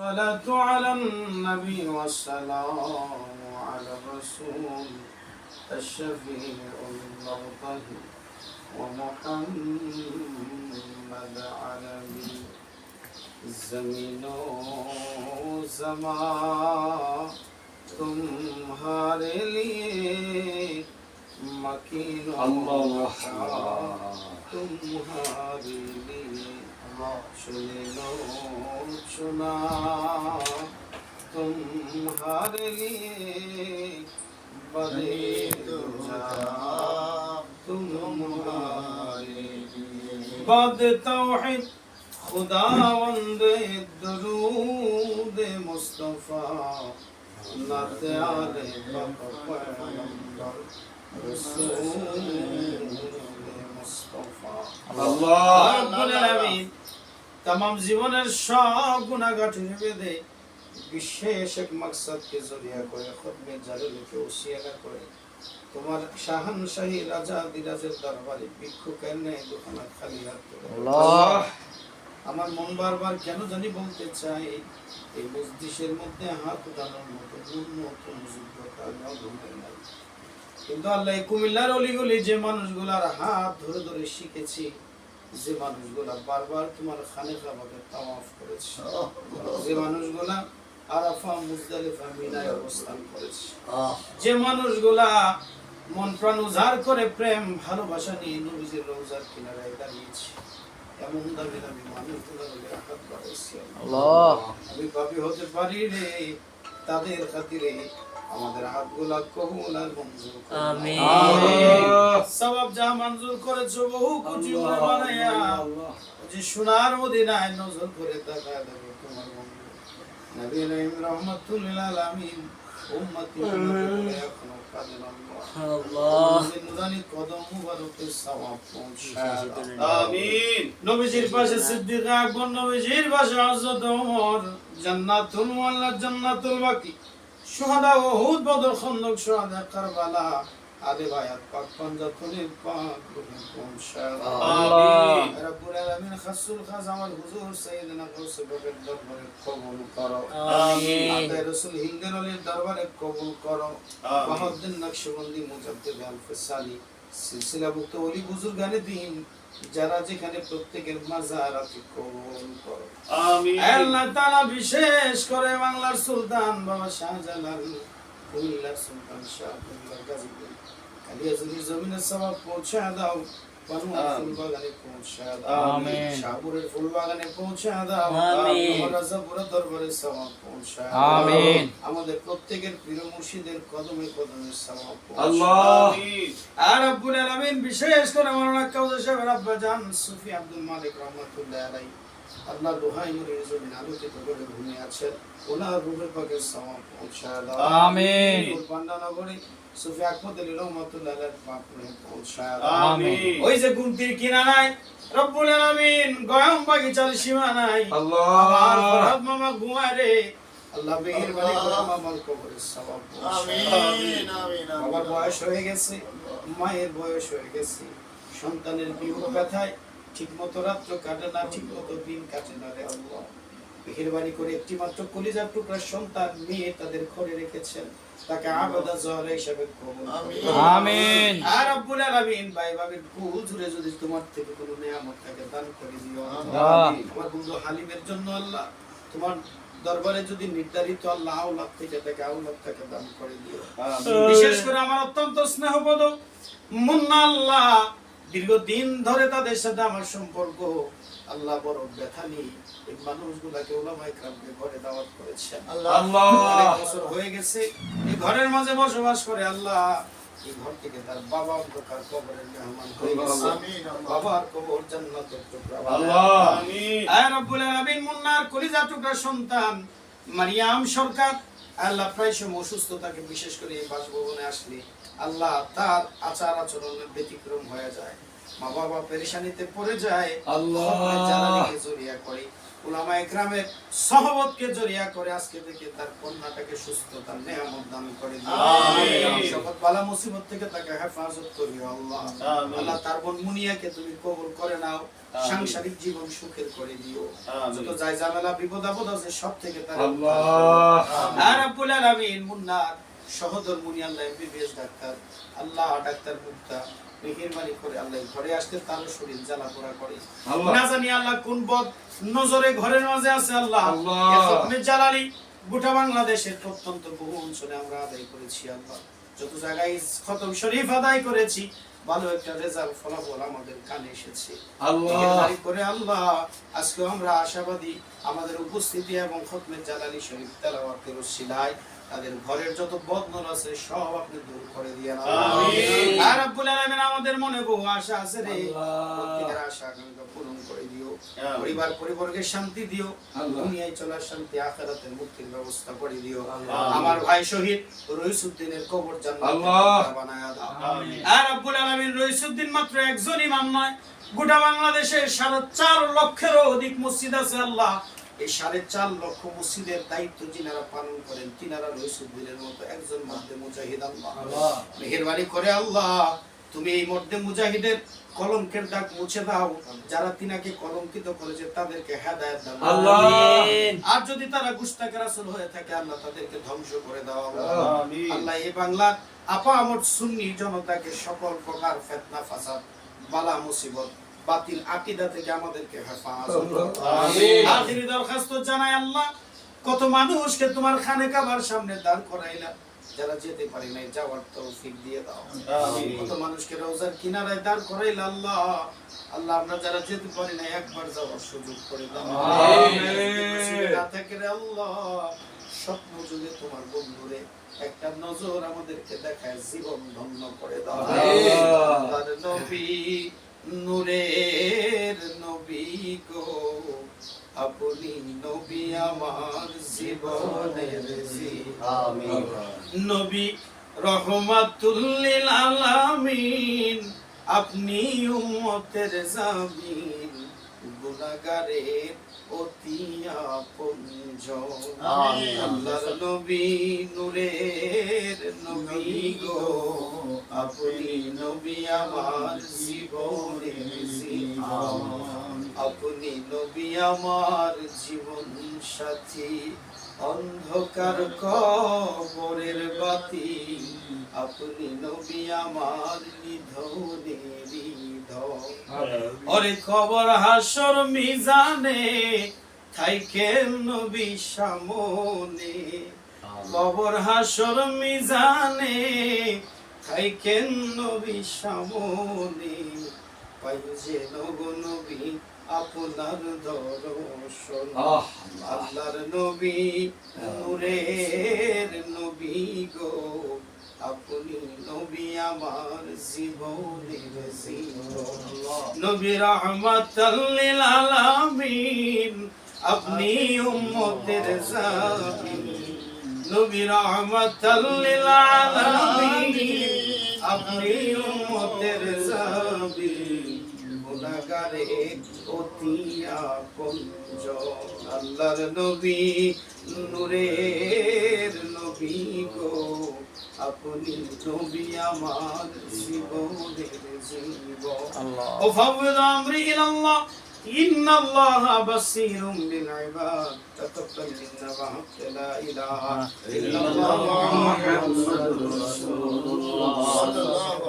الصلاة على النبي والسلام على الرسول الشفيع المرتضي ومحمد علمي زمین و زمان تمہارے لیے مکین مکان تمہارے لیے শুনিল শোনা তুমার লিয়ে বদে তুমার বদ তৌহিদ خداوند درود مصطفی نعت آل رسول مصطفی الله رب العالمين তাম জীবনের সব গুণাগাঠি বেঁধে বিশেষ এক মাকসাদকে জরিয়া করে খতমে জালালকে ওসিয়ালা করে। তোমার শাহানশাহী রাজা দিরাজের দরবারে ভিক্ষুকের ন্যায় দোকানা খালি হাত আমার মন বারবার কেন জানি বলতে চাই এই মসজিদের মধ্যে হাত উঠানোর মতো ন্যূনতম যোগ্যতা নাই। কিন্তু আল্লাহ কুমিল্লার অলিগলি যে মানুষগুলার হাত ধরে ধরে শিখেছি যে মানুষগুলা বারবার তোমার খানে খাবাকে তাওয়াফ করেছে। যে মানুষগুলা আরাফা মুজদালিফা মিনায় অবস্থান করেছে। যে মানুষগুলা মন প্রাণ উজাড় করে প্রেম ভালোবাসা নিয়ে নবীজির রোজার কিনারায় দাঁড়িয়েছে। এমন দাবি দাবি মানুষগুলা বলে আঘাত বাড়াইছে আমি হতে পারি রে তাদের খাতিরে আমাদের হাতগুলা কবুল আর মঞ্জুর করো। আমিন। সওয়াব যা মঞ্জুর করেছ বহু কোটি বানাইয়া যে সোনার মদিনায় নজর করে তাকায় দেখো তোমার বন্ধু নবী রহিম রহমাতুল্লিল আলামিন উম্মতি এখনও কাঁদেন আল্লাহ। আল্লাহ। নুরানি কদম মুবারকের সওয়াব পৌঁছায় আমিন। নবীজির পাশে সিদ্দিক আকবর নবীজির পাশে হযরত ওমর জান্নাতুল মুআল্লা জান্নাতুল বাকি। শুহাদা উহুদ বদর খন্দক শুহাদা কারবালা। আলে বায়াত পাক পাঞ্জাতুলের পাক রূহে রব্বুল আলামিন খাসুল খাস আমার হুজুর সাইয়েদনা দরবারে কবুল করো। আমিন। আল্লাহ রাসূল হিন্দের আলীর দরবারে কবুল করো। বাহাউদ্দিন নকশবন্দি মুজাদ্দিদ আল ফসালি সিলসিলাভুক্ত ওলি বুজুর্গানে দিন। যারা যেখানে প্রত্যেকের মাজার অতিক্রমণ করো। আমি আল্লাহ তাআলা বিশেষ করে বাংলার সুলতান বাবা শাহজালাল কুমিল্লার সুলতান শাহ কুমিল্লার গাজীপুর। কালিয়াজুরির জমিনের সবাব পৌঁছে দাও। আমাদের প্রত্যেকের প্রিয় মুর্শিদের কদমে কদমে আল্লাহ। আর আব্বুল আলামিন বিশেষ করে আমার কাউজা সাহেব জান সুফি আব্দুল মালিক রহমতুল্লাহ আলাইহি। আল্লাহ দোহাই মুরে জমিন আলোকিত করে ঘুমিয়ে আছেন ওনার পাকের সওয়াব পৌঁছায় দাও। আমিন। পান্ডা নগরে সুফি আহমদ আলী রহমাতুল্লাহ পাক পৌঁছায় দাও। আমিন। ওই যে গুমতির কিনারায় রব্বুল আলামিন গয়ম বাগিচার সীমানায় আল্লাহ। আমার ফরহাদ মামা ঘুমায় রে। আল্লাহ মেহেরবানি করে মামার সওয়াব পৌঁছায় দাও। বাবার বয়স হয়ে গেছে মায়ের বয়স হয়ে গেছে। সন্তানের বিহুর ব্যথায় ঠিক মতো রাত্র কাটে না ঠিক মতো দিন কাটে না রে আল্লাহ। মেহেরবানি করে একটি মাত্র কলিজার টুকরা সন্তান মেয়ে তাদের ঘরে রেখেছেন। তাকে আবাদা জহরা হিসাবে আমিন। আর আব্বুল আলামিন ভাই ভাবির কুল জুড়ে যদি তোমার থেকে কোনো নিয়ামত থাকে দান করে দিও। আমার বন্ধু হালিমের জন্য আল্লাহ তোমার দরবারে যদি নির্ধারিত আল্লাহ আওলাদ থেকে থাকে আওলাদ থেকে দান করে দিও। বিশেষ করে আমার অত্যন্ত স্নেহপদ মুন্না আল্লাহ দীর্ঘদিন ধরে তাদের সাথে আমার সম্পর্ক আল্লাহ বড় ব্যথা নিয়ে এই মানুষগুলাকে ওলামাই ক্রামকে ঘরে দাওয়াত করেছেন। আল্লাহ। বছর হয়ে গেছে এই ঘরের মাঝে বসবাস করে আল্লাহ এই ঘর থেকে তার বাবা অন্ধকার কবরের মেহমান হয়ে গেছে। বাবার কবর জান্নাতের টুকরা আল্লাহ। রব্বুল আলামিন মুন্নার কলিজা টুকরা সন্তান মারিয়াম সরকার। আল্লাহ প্রায় সময় অসুস্থ থাকে বিশেষ করে এই বাসভবনে আসলে আল্লাহ তার আচার আচরণের ব্যতিক্রম হয়ে যায়। মা বাবা পেরেশানিতে পড়ে যায়। আল্লাহ। জড়িয়া করে উলামা একরামের সহবতকে জড়িয়া করে আজকে থেকে তার কন্যাটাকে সুস্থতা নেয়ামত দান করে আমিন। সকল বালা মুসিবত থেকে তাকে হেফাজত করিও আল্লাহ। আল্লাহ তার বোন মুনিয়াকে তুমি কবুল করে নাও সাংসারিক জীবন সুখের করে দিও। যত যাই ঝামেলা বিপদ আপদ আছে সব থেকে তার আল্লাহ। আর রাব্বুল আলামিন মুন্নার সহদর মুনি Allah MBBS doctor Allah doctor Mukta মেহেরবানি করে আল্লাহ ঘরে আসতে তারও শরীর জ্বালা পোড়া করে। না জানি আল্লাহ কোন বদ নজরে ঘরের মাঝে আছে আল্লাহ। এ গোটা বাংলাদেশের প্রত্যন্ত বহু অঞ্চলে আমরা আদায় করেছি আল্লাহ। যত জায়গায় খতম শরীফ আদায় করেছি ভালো একটা রেজাল্ট ফলাফল আমাদের কানে এসেছে। আল্লাহ। করে আল্লাহ আজকে আমরা আশাবাদী আমাদের উপস্থিতি এবং খতমে জালালি শরীফ তেলাওয়াতের উসিলায় তাদের ঘরের যত বদনর আছে সব আপনি দূর করে দিয়ে আমিন। আর রব্বুল আলামিন আমাদের মনে বহু আশা আছে রে। প্রত্যেকের আশা আকাঙ্ক্ষা পূরণ করে দিও। পরিবার শান্তি দিও। দুনিয়ায় চলার শান্তি আখিরাতের মুক্তির ব্যবস্থা করে দিও। আমার ভাই শহীদ রইসুদ্দিনের কবর। বানায়া দাও। আমিন। আর রব্বুল আলামিন রইসুদ্দিন মাত্র একজন ইমাম নয়। গোটা বাংলাদেশের সাড়ে চার লক্ষেরও অধিক মসজিদ আছে আল্লাহ। এই সাড়ে চার লক্ষ মসজিদের দায়িত্ব যিনারা পালন করেন তিনারা রইসুদ্দিনের মতো একজন মধ্যে মুজাহিদ আল্লাহ। মেহেরবানি করে আল্লাহ তুমি এই মধ্যে মুজাহিদের কলঙ্কের দাগ মুছে দাও যারা তিনাকে কলঙ্কিত করেছে তাদেরকে হেদায়েত দাও আল্লাহ। আর যদি তারা গুস্তাকে রাসূল হয়ে থাকে আল্লাহ তাদেরকে ধ্বংস করে দাও আল্লাহ। এই বাংলার আপা আমর সুন্নি জনতাকে সকল প্রকার ফেতনা ফাসাদ বালা মুসিবত বাতিল আকিদা থেকে আমাদেরকে হেফাজত আমিন। দরখাস্ত জানাই আল্লাহ কত মানুষকে তোমার খানে কাবার সামনে দাঁড় করাইলা যারা যেতে পারে নাই যাওয়ার তৌফিক দিয়ে দাও। কত মানুষকে রোজার কিনারায় দাঁড় করাইলা আল্লাহ আল্লাহ আমরা যারা যেতে পারি না একবার যাওয়ার সুযোগ করে দাও। আমিন। যদি নসিবে না থাকে আল্লাহ স্বপ্ন যুগে তোমার বন্ধুরে একটা নজর আমাদেরকে দেখায় জীবন ধন্য করে দাও। নবী নূরের নবী গো আপনি নবী আমার জীবনের। নবী রহমাতুল্লিল আলামিন আপনি উম্মতের জামিন গুনাহগারের অতিয়া পুঞ্জ। আল্লাহর নবী নূরের নবী গো। আপনি নবী আমার জীবনের জীবন আপনি নবী আমার জীবন সাথী, অন্ধকার কবরের বাতি। আপনি নবী আমার নিধনের নিধন ওরে কবর হাসর মিজানে, থাইকেন নবী সামনে। কবর হাসর মিজানে, থাইকেন নবী সামনে। নগো নবী আপনার দর্শন। আল্লাহর নবী নূরের নবী গো। আপনি নবী আমার জীবনের জীবন নবী রহমাতাল আলামিন আপনি উম্মতের জামিন। নবী রহমাতাল আলামিন আপনি উম্মতের জামিন। গুনাহগারে অতি আপনজন আল্লাহর নবী নূরের নবী গো আপনি নবী আমার জীবনের জীবন وفوض أمري إلى الله إن الله بصير بالعباد تقبل منا وحق لا إله إلا الله محمد رسول الله